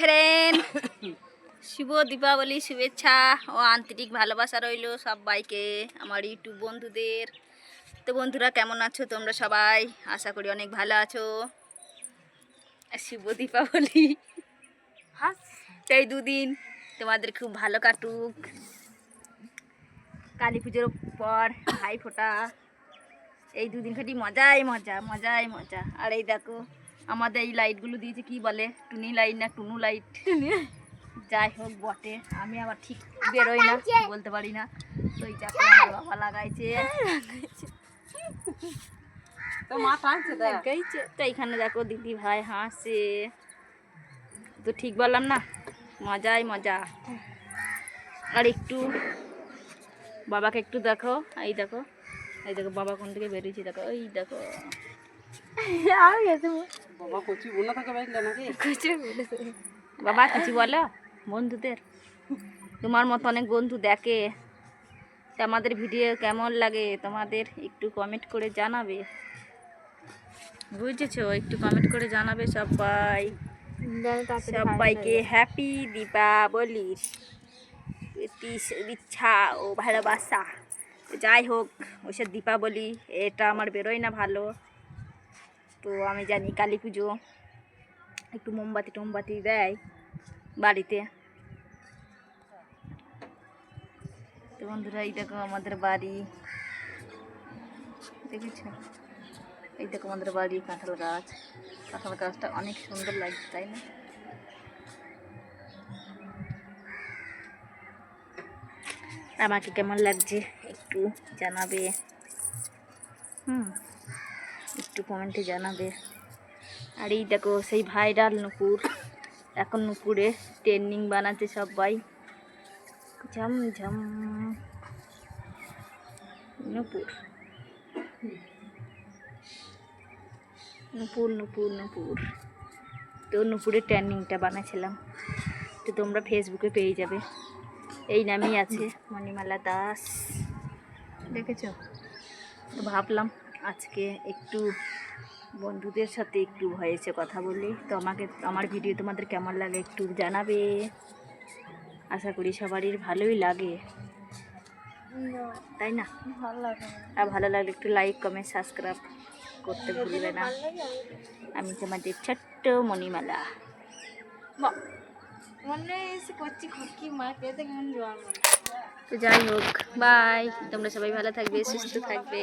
Friend শুভ দীপাবলি, শুভেচ্ছা ও আন্তরিক ভালোবাসা রইল সবাইকে, আমার ইউটিউব বন্ধুদের। তো বন্ধুরা, কেমন আছো তোমরা সবাই? আশা করি অনেক ভালো আছো। শুভ দীপাবলি। এই দুদিন তোমাদের খুব ভালো কাটুক। কালী পুজোর পর ভাই ফোটা। এই দুদিন খাটি মজাই মজা মজাই মজা। আর এই দেখো আমাদের এই লাইটগুলো দিয়েছে কি বলে? টুনি লাইট না টুনু লাইট? যাই হোক বটে। আমি আবার ঠিক বেরোই না বলতে পারি না। তো এই দেখো আমার বাবা লাগাইছে। তো মা টানছে দেখ। লাগাইছে। তো এইখানে দেখো দিদি ভাই হাসছে। তো ঠিক বললাম না মজাই মজা। আর একটু বাবাকে একটু দেখো। এই দেখো এই দেখো বাবা কোন থেকে বেরিয়েছি দেখো এই দেখো। আর গেছে বাবা কচি বোনা থাকে বাইলে নাকি? বাবা কিছু বলো বন্ধুদের। তোমার মতো অনেক বন্ধু দেখে। আমাদের ভিডিও কেমন লাগে তোমাদের একটু কমেন্ট করে জানাবে। বুঝেছ? একটু কমেন্ট করে জানাবে সবাই। সবাইকে হ্যাপি দীপাবলির ইচ্ছা ও ভালোবাসা। যাই হোক ওইসব দীপাবলি এটা আমার বেরোয় না ভালো। তো আমি জানি কালী পুজো একটু মোমবাতি টোমবাতি দেয় বাড়িতে। তো বন্ধুরা, এই দেখো আমাদের বাড়ি। দেখেছ? এই দেখো আমাদের বাড়ি, কাঁঠাল গাছ। কাঁঠাল গাছটা অনেক সুন্দর লাগছে, তাই না? আমাকে কেমন লাগছে একটু জানাবে। হুম। একটু কমেন্টে জানাবে। আর এই দেখো, সেই ভাইরাল নুপুর। এখন নুপুরে ট্রেন্ডিং বানাচ্ছে সবাই। ঝম ঝম। নুপুর। নুপুর নুপুর নুপুর। তো নুপুরের ট্রেন্ডিংটা বানাচ্ছিলাম তো তোমরা ফেসবুকে পেয়ে যাবে। এই নামই আছে মণিমালা দাস। দেখেছ? ভাবলাম আজকে একটু বন্ধুদের সাথে একটু ভয়েসে কথা বলি। তো আমাকে আমার ভিডিও তোমাদের কেমন লাগে একটু জানাবে। আশা করি সবারই ভালোই লাগে। তাই না? ভালো লাগে। আর ভালো লাগলে একটু লাইক কমেন্ট সাবস্ক্রাইব করতে ভুলবে না। আমি তোমাদের ছোট্ট মণিমালা। তো যাই হোক বাই তোমরা সবাই ভালো থাকবে সুস্থ থাকবে।